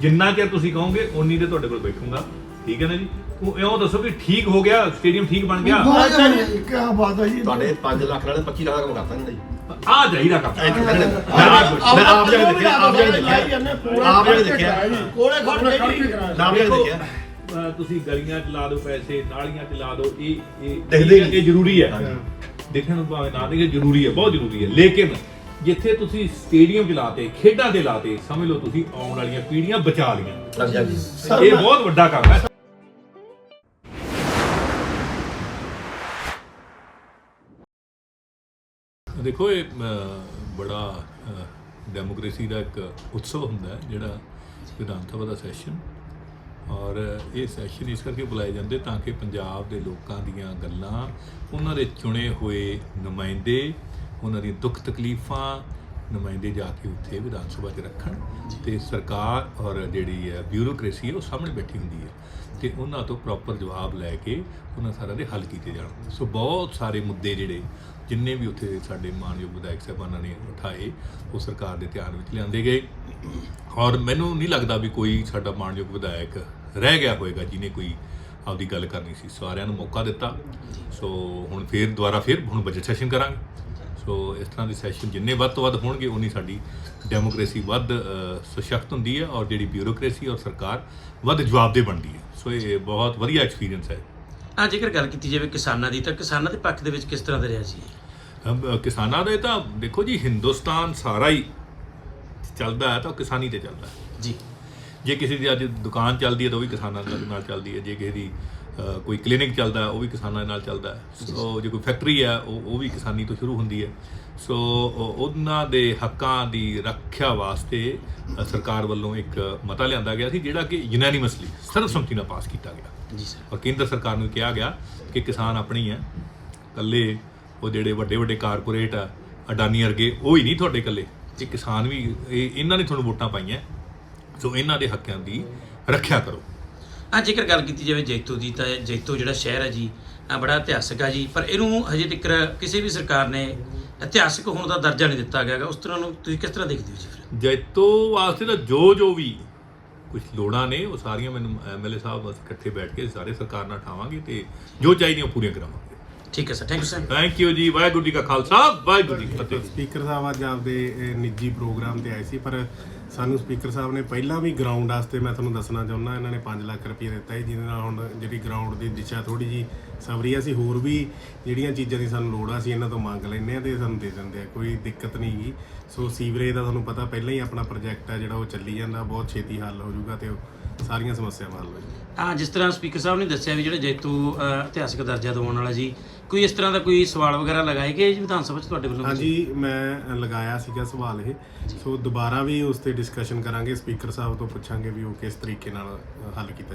ਜਿੰਨਾ ਚਿਰ ਤੁਸੀਂ ਕਹੋਗੇ ਉਨੀ ਦੇ ਤੁਹਾਡੇ ਕੋਲ ਬੈਠੂੰਗਾ। ਠੀਕ ਹੈ ਨਾ ਜੀ? ਉਹ ਇਉਂ ਦੱਸੋ ਕਿ ਠੀਕ ਹੋ ਗਿਆ ਸਟੇਡੀਅਮ ਠੀਕ ਬਣ ਗਿਆ। ਕੀ ਬਾਤ ਹੈ ਜੀ। ਤੁਹਾਡੇ 5 ਲੱਖ ਨਾਲ 25 ਲੱਖ ਦਾ ਕੰਮ ਕਰਤਾ ਨਹੀਂ ਆ ਚਾਹੀਦਾ ਕੰਮ। ਮੈਂ ਆਪ ਜਾ ਕੇ ਦੇਖਿਆ ਆਪ ਜਾ ਕੇ ਦੇਖਿਆ। ਆਪ ਜਾ ਕੇ ਦੇਖਿਆ। ਕੋਲੇ ਖੜ ਕੇ ਜੀ ਆਪ ਜਾ ਕੇ ਦੇਖਿਆ। ਅਹ ਤੁਸੀਂ ਗਲੀਆਂ 'ਚ ਲਾ ਦਿਓ ਪੈਸੇ ਨਾਲੀਆਂ 'ਚ ਲਾ ਦਿਓ। ਇਹ ਇਹ ਦਿਖਦੇ ਇਹ- ਨਹੀਂ। ਇਹ ਜ਼ਰੂਰੀ ਹੈ। ਦੇਖਣ ਨੂੰ ਭਾਵੇਂ ਨਾ ਦੇਖੇ ਜ਼ਰੂਰੀ ਹੈ ਬਹੁਤ ਜ਼ਰੂਰੀ ਹੈ। ਲੇਕਿਨ ਜਿੱਥੇ ਤੁਸੀਂ ਸਟੇਡੀਅਮ 'ਚ ਲਾਤੇ ਖੇਡਾਂ ਦੇ ਲਾਤੇ ਸਮਝ ਲਓ ਤੁਸੀਂ ਆਉਣ ਵਾਲੀਆਂ ਪੀੜ੍ਹੀਆਂ ਬਚਾ ਹਾਂਜੀ ਇਹ ਬਹੁਤ ਵੱਡਾ ਕੰਮ ਹੈ। ਦੇਖੋ ਇਹ ਬੜਾ ਅਹ, ਡੈਮੋਕ੍ਰੇਸੀ ਦਾ ਇੱਕ ਉਤਸਵ ਹੁੰਦਾ ਹੈ ਜਿਹੜਾ ਵਿਧਾਨ ਸਭਾ ਦਾ ਸੈਸ਼ਨ ਔਰ ਇਹ ਸੈਸ਼ਨ ਇਸ ਕਰਕੇ ਬੁਲਾਏ ਜਾਂਦੇ ਤਾਂ ਕਿ ਪੰਜਾਬ ਦੇ ਲੋਕਾਂ ਦੀਆਂ ਗੱਲਾਂ ਉਹਨਾਂ ਦੇ ਚੁਣੇ ਹੋਏ ਨੁਮਾਇੰਦੇ ਉਹਨਾਂ ਦੀਆਂ ਦੁੱਖ ਤਕਲੀਫਾਂ ਨੁਮਾਇੰਦੇ ਜਾ ਕੇ ਉੱਥੇ ਵਿਧਾਨ ਸਭਾ 'ਚ ਰੱਖਣ ਤੇ ਸਰਕਾਰ ਔਰ ਜਿਹੜੀ ਹੈ ਬਿਊਰੋਕ੍ਰੇਸੀ ਹੈ ਉਹ ਸਾਹਮਣੇ ਬੈਠੀ ਹੁੰਦੀ ਹੈ ਤੇ ਉਹਨਾਂ ਤੋਂ ਪ੍ਰੋਪਰ ਜਵਾਬ ਲੈ ਕੇ ਉਹਨਾਂ ਸਾਰਿਆਂ ਦੇ ਹੱਲ ਕੀਤੇ ਜਾਣ। ਸੋ ਬਹੁਤ ਸਾਰੇ ਮੁੱਦੇ ਜਿਹੜੇ ਜਿੰਨੇ ਵੀ ਉੱਥੇ ਸਾਡੇ ਮਾਨਯੋਗ ਵਿਧਾਇਕ ਸਾਹਿਬਾਨਾਂ ਨੇ ਉਠਾਏ, ਉਹ ਸਰਕਾਰ ਦੇ ਧਿਆਨ ਵਿੱਚ ਲਿਆਂਦੇ ਗਏ। ਔਰ ਮੈਨੂੰ ਨਹੀਂ ਲੱਗਦਾ ਵੀ ਕੋਈ ਸਾਡਾ ਮਾਨਯੋਗ ਵਿਧਾਇਕ ਰਹਿ ਗਿਆ ਹੋਵੇਗਾ ਜਿਹਨੇ ਕੋਈ ਆਪਦੀ ਗੱਲ ਕਰਨੀ ਸੀ। ਸਾਰਿਆਂ ਨੂੰ ਮੌਕਾ ਦਿੱਤਾ। ਸੋ ਹੁਣ ਫੇਰ ਦੁਬਾਰਾ ਫੇਰ ਹੁਣ ਬਜਟ ਸੈਸ਼ਨ ਕਰਾਂਗੇ। ਸੋ ਇਸ ਤਰ੍ਹਾਂ ਦੇ ਸੈਸ਼ਨ ਜਿੰਨੇ ਵੱਧ ਤੋਂ ਵੱਧ ਹੋਣਗੇ ਉਨੀ ਸਾਡੀ ਡੈਮੋਕ੍ਰੇਸੀ ਵੱਧ ਸਸ਼ਕਤ ਹੁੰਦੀ ਹੈ ਔਰ ਜਿਹੜੀ ਬਿਊਰੋਕ੍ਰੇਸੀ ਔਰ ਸਰਕਾਰ ਵੱਧ ਜਵਾਬਦੇ ਬਣਦੀ ਹੈ। ਸੋ ਇਹ ਬਹੁਤ ਵਧੀਆ ਐਕਸਪੀਰੀਅੰਸ ਹੈ। ਆ ਜੇਕਰ ਗੱਲ ਕੀਤੀ ਜਾਵੇ ਕਿਸਾਨਾਂ ਦੀ ਤਾਂ ਕਿਸਾਨਾਂ ਦੇ ਪੱਖ ਦੇ ਵਿੱਚ ਕਿਸ ਤਰ੍ਹਾਂ ਦਾ ਰਿਹਾ ਜੀ? ਕਿਸਾਨਾਂ ਦੇ ਤਾਂ ਦੇਖੋ ਜੀ ਹਿੰਦੁਸਤਾਨ ਸਾਰਾ ਹੀ ਚੱਲਦਾ ਹੈ ਤਾਂ ਕਿਸਾਨੀ ਤੇ ਚੱਲਦਾ ਹੈ। ਜੀ। ਜੇ ਕਿਸੇ ਦੀ ਅੱਜ ਦੁਕਾਨ ਚੱਲਦੀ ਹੈ ਤਾਂ ਉਹ ਵੀ ਕਿਸਾਨਾਂ ਦੇ ਨਾਲ ਚੱਲਦੀ ਹੈ ਜੇ ਕਿਸੇ ਦੀ ਕੋਈ ਕਲੀਨਿਕ ਚੱਲਦਾ ਉਹ ਵੀ ਕਿਸਾਨਾਂ ਨਾਲ ਚੱਲਦਾ। ਸੋ ਜੇ ਕੋਈ ਫੈਕਟਰੀ ਹੈ ਉਹ ਉਹ ਵੀ ਕਿਸਾਨੀ ਤੋਂ ਸ਼ੁਰੂ ਹੁੰਦੀ ਹੈ। ਸੋ ਉਹ- ਉਹਨਾਂ ਦੇ ਹੱਕਾਂ ਦੀ ਰੱਖਿਆ ਵਾਸਤੇ ਸਰਕਾਰ ਵੱਲੋਂ ਇੱਕ ਮਤਾ ਲਿਆਂਦਾ ਗਿਆ ਸੀ ਜਿਹੜਾ ਕਿ ਯੂਨੈਨਿਮਸਲੀ ਸਰਬਸੰਮਤੀ ਨਾਲ ਪਾਸ ਕੀਤਾ ਗਿਆ। ਜੀ ਸਰ। ਔਰ ਕੇਂਦਰ ਸਰਕਾਰ ਨੂੰ ਕਿਹਾ ਗਿਆ ਕਿ ਕਿਸਾਨ ਆਪਣੀ ਹੈ ਕੱਲੇ ਉਹ ਜਿਹੜੇ ਵੱਡੇ ਵੱਡੇ ਕਾਰਪੋਰੇਟ ਆ ਅਡਾਨੀ ਵਰਗੇ ਉਹ ਹੀ ਨਹੀਂ ਤੁਹਾਡੇ ਇਕੱਲੇ। ਇਹ ਕਿਸਾਨ ਵੀ ਇਹ ਇਹਨਾਂ ਨੇ ਤੁਹਾਨੂੰ ਵੋਟਾਂ ਪਾਈਆਂ ਸੋ ਇਹਨਾਂ ਦੇ ਹੱਕਾਂ ਦੀ ਰੱਖਿਆ ਕਰੋ। ਆ ਜੇਕਰ ਗੱਲ ਕੀਤੀ ਜਾਵੇ ਜੈਤੋ ਦੀ ਤਾਂ ਜੈਤੋ ਜਿਹੜਾ ਸ਼ਹਿਰ ਹੈ ਜੀ ਆ ਬੜਾ ਇਤਿਹਾਸਕ ਹੈ ਜੀ ਪਰ ਇਹਨੂੰ ਹਜੇ ਤੱਕ ਕਿਸੇ ਵੀ ਸਰਕਾਰ ਨੇ ਇਤਿਹਾਸਕ ਹੋਣ ਦਾ ਦਰਜਾ ਨਹੀਂ ਦਿੱਤਾ ਗਿਆ ਉਸ ਤਰ੍ਹਾਂ ਨੂੰ ਤੁਸੀਂ ਕਿਸ ਤਰ੍ਹਾਂ ਦੇਖਦੇ ਹੋ ਜੀ ਫਿਰ? ਜੈਤੋ ਵਾਸਤੇ ਤਾਂ ਜੋ ਜੋ ਵੀ ਕੁਝ ਲੋੜਾਂ ਨੇ ਉਹ ਸਾਰੀਆਂ ਮੈਨੂੰ ਐਮਐਲਏ ਸਾਹਿਬ ਅਸੀਂ ਇਕੱਠੇ ਬੈਠ ਕੇ ਸਾਰੇ ਸਰਕਾਰ ਨਾਲ ਠਾਵਾਂਗੇ ਤੇ ਜੋ ਚਾਹੀਦੀਆਂ ਉਹ ਪੂਰੀਆਂ ਕਰਾਵਾਂਗੇ। ਠੀਕ ਹੈ sir thank you sir thank you ji Waheguru ji ਕਾ ਖਾਲਸਾ ਵਾਹਿਗੁਰੂ ਜੀ ਕੀ ਫਤਿਹ। ਸਪੀਕਰ ਸਾਹਿਬ ਅੱਜ ਆਪਦੇ ਨਿੱਜੀ ਪ੍ਰੋਗਰਾਮ ਤੇ ਆਏ ਸੀ ਪਰ ਸਾਨੂੰ ਸਪੀਕਰ ਸਾਹਿਬ ਨੇ ਪਹਿਲਾਂ ਵੀ ਗਰਾਊਂਡ ਵਾਸਤੇ ਮੈਂ ਤੁਹਾਨੂੰ ਦੱਸਣਾ ਚਾਹੁੰਦਾ, ਇਹਨਾਂ ਨੇ 5 ਲੱਖ ਰੁਪਏ ਦਿੱਤਾ ਹੈ ਜਿਹਦੇ ਨਾਲ ਹੁਣ ਜਿਹੜੀ ਗਰਾਊਂਡ ਦੀ ਦਿਸ਼ਾ ਥੋੜੀ ਜੀ ਸਵਰੀ ਆ ਸੀ ਹੋਰ ਵੀ ਜਿਹੜੀਆਂ ਚੀਜ਼ਾਂ ਦੀ ਸਾਨੂੰ ਲੋੜ ਆ, ਅਸੀਂ ਇਹਨਾਂ ਤੋਂ ਮੰਗ ਲੈਂਦੇ ਆ ਤੇ ਸਾਨੂੰ ਦੇ ਦਿੰਦੇ ਆ, ਕੋਈ ਦਿੱਕਤ ਨਹੀਂ ਗੀ ਸੋ ਸੀਵਰੇਜ ਦਾ ਤੁਹਾਨੂੰ ਪਤਾ ਪਹਿਲਾਂ ਹੀ ਆਪਣਾ ਪ੍ਰੋਜੈਕਟ ਆ, ਜਿਹੜਾ ਉਹ ਚੱਲੀ ਜਾਂਦਾ, ਬਹੁਤ ਛੇਤੀ ਹੱਲ ਹੋ ਜਾਊਗਾ ਤੇ ਉਹ ਸਾਰੀਆਂ ਸਮੱਸਿਆਵਾਂ ਹੱਲ ਹੋ ਜਾਣਗੀਆਂ ਹਾਂ, ਜਿਸ ਤਰ੍ਹਾਂ ਸਪੀਕਰ ਸਾਹਿਬ ਨੇ ਦੱਸਿਆ ਵੀ ਜਿਹੜਾ ਜੈਤੋ ਇਤਿਹਾਸਿਕ ਦਰਜਾ ਦਿਵਾਉਣ ਵਾਲਾ ਜੀ ਕੋਈ ਇਸ ਤਰ੍ਹਾਂ ਦਾ ਕੋਈ ਸਵਾਲ ਵਗੈਰਾ ਲਗਾਏ ਗਏ ਜੀ ਵਿਧਾਨ ਸਭਾ ਚ ਤੁਹਾਡੇ ਵੱਲੋਂ? ਹਾਂਜੀ ਮੈਂ ਲਗਾਇਆ ਸੀਗਾ ਸਵਾਲ ਇਹ। ਸੋ ਦੁਬਾਰਾ ਵੀ ਉਸ ਤੇ ਡਿਸਕਸ਼ਨ ਕਰਾਂਗੇ ਸਪੀਕਰ ਸਾਹਿਬ ਤੋਂ ਪੁੱਛਾਂਗੇ ਵੀ ਉਹ ਕਿਸ ਤਰੀਕੇ ਨਾਲ ਹੱਲ ਕੀਤਾ